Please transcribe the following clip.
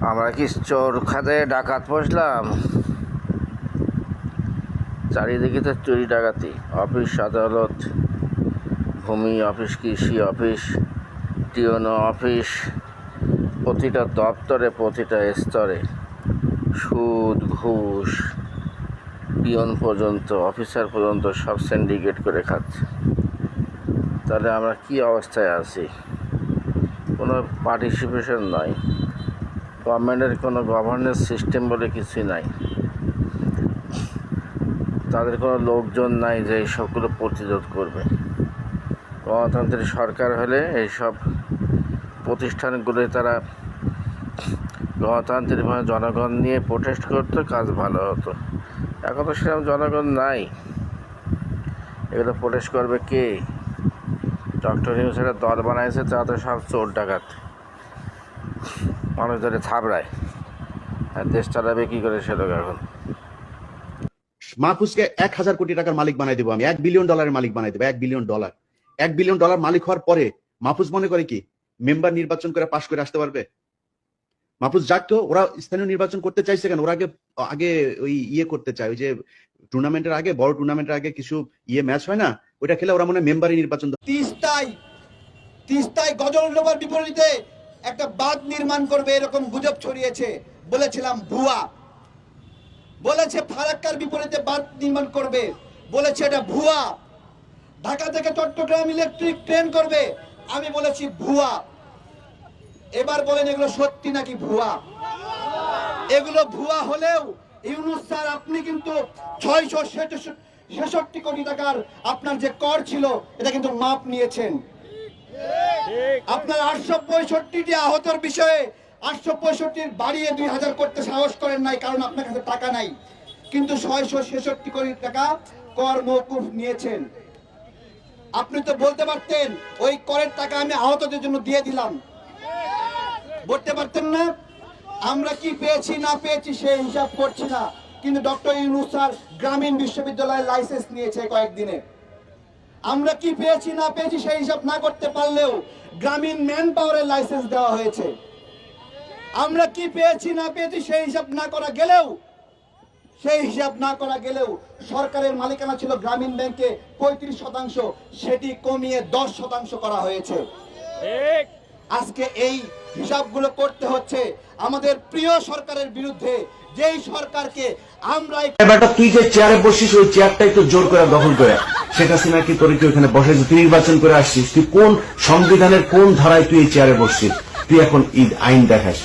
আমরা কি চোর খাতে ডাকাত বসলাম? চারিদিকে তো চুরি ডাকাতি। অফিস আদালত, ভূমি অফিস, কৃষি অফিস টিওনো অফিস, প্রতিটা দপ্তরে, প্রতিটা স্তরে। সুদ, ঘুষ, পিয়ন পর্যন্ত, অফিসার পর্যন্ত সব সিন্ডিকেট করে খাচ্ছে। তাহলে আমরা কি অবস্থায় আছি? কোনো পার্টিসিপেশন নয় গভর্নমেন্টের কোনো গভর্নেন্স সিস্টেম বলে কিছুই নাই। তাদের কোনো লোকজন নাই যে এই সবগুলো প্রতিরোধ করবে। গণতান্ত্রিক সরকার হলে এইসব প্রতিষ্ঠানগুলো তারা গণতান্ত্রিকভাবে জনগণ নিয়ে প্রোটেস্ট করতো, কাজ ভালো হতো। এখন তো সেরকম জনগণ নাই। এগুলো প্রোটেস্ট করবে কে? ডক্টর একটা দল বানাইছে তা তো সব চোর ডাকাত। মানুষ ধরে থাবড়ায় আর দেশ চালাবে কি করে সে লোক এখন। মাহফুজকে এক হাজার কোটি টাকার মালিক বানাই দেবো আমি এক বিলিয়ন ডলারের মালিক বানাই দেবো এক বিলিয়ন ডলার এক বিলিয়ন ডলার মালিক হওয়ার পরে মাহফুজ মনে করে কি মেম্বার নির্বাচন করে পাশ করে আসতে পারবে? মাহফুজ যাক তো ওরা স্থানীয় নির্বাচন করতে চাইছে কেন? ওরা আগে আগে ওই ইয়ে করতে চায় ওই যে টুর্নামেন্টের আগে বড় টুর্নামেন্টের আগে কিছু ইয়ে ম্যাচ হয় না? ওইটা খেলে ওরা মনে মেম্বারই নির্বাচন তিস্তায় তিস্তায় গজল ডোবার বিপরীতে একটা বাঁধ নির্মাণ করবে, এরকম গুজব ছড়িয়েছে, বলেছিলাম ভুয়া। বলেছে ফারাক্কার বিপরীতে বাঁধ নির্মাণ করবে, বলেছে এটা ভুয়া। ঢাকা থেকে চট্টগ্রাম ইলেকট্রিক ট্রেন করবে, আমি বলেছি ভুয়া। এবার বলেন এগুলো সত্যি নাকি ভুয়া? এগুলো ভুয়া হলেও ইউনুস স্যার, আপনি কিন্তু ছয়শো ছেষট্টি কোটি টাকার আপনার যে কর ছিল, এটা কিন্তু মাপ নিয়েছেন। আপনার আটশো পঁয়ষট্টিটি আহতর বিষয়ে আটশো পঁয়ষট্টির বাড়িয়ে দুই হাজার করতে সাহস করেন নাই, কারণ আপনার কাছে টাকা নাই। কিন্তু ছয়শো ছেষট্টি কোটি টাকা কর মৌকুফ নিয়েছেন। আপনি তো বলতে পারতেন, ওই করের টাকা আমি আহতদের জন্য দিয়ে দিলাম। বলতে পারতেন না? আমরা কি পেয়েছি, না পেয়েছি সে হিসাব করছি না। কিন্তু ডক্টর ইউনুস স্যার গ্রামীণ বিশ্ববিদ্যালয়ের লাইসেন্স নিয়েছে কয়েকদিনে। আমরা কি পেয়েছি না পেয়েছি সেই হিসাব না করতে পারলেও গ্রামীণ ম্যান পাওয়ারের লাইসেন্স দেওয়া হয়েছে। আমরা কি পেয়েছি না পেয়েছি সেই হিসাব না করা গেলেও সেই হিসাব না করা গেলেও সরকারের মালিকানা ছিল গ্রামীণ ব্যাংকে পঁয়ত্রিশ শতাংশ সেটি কমিয়ে দশ শতাংশ করা হয়েছে। আজকে এই হিসাবগুলো করতে হচ্ছে আমাদের প্রিয় সরকারের বিরুদ্ধে যেই সরকারকে আমরা তুই যে চেয়ারে বসিস ওই চেয়ারটা একটু জোর করে দখল করে শেখ হাসিনা কি তোর কি ওখানে বসে তুই নির্বাচন করে আসছিস, তুই কোন সংবিধানের কোন ধারায় তুই এই চেয়ারে বসছিস? তুই এখন ঈদ আইন দেখাস।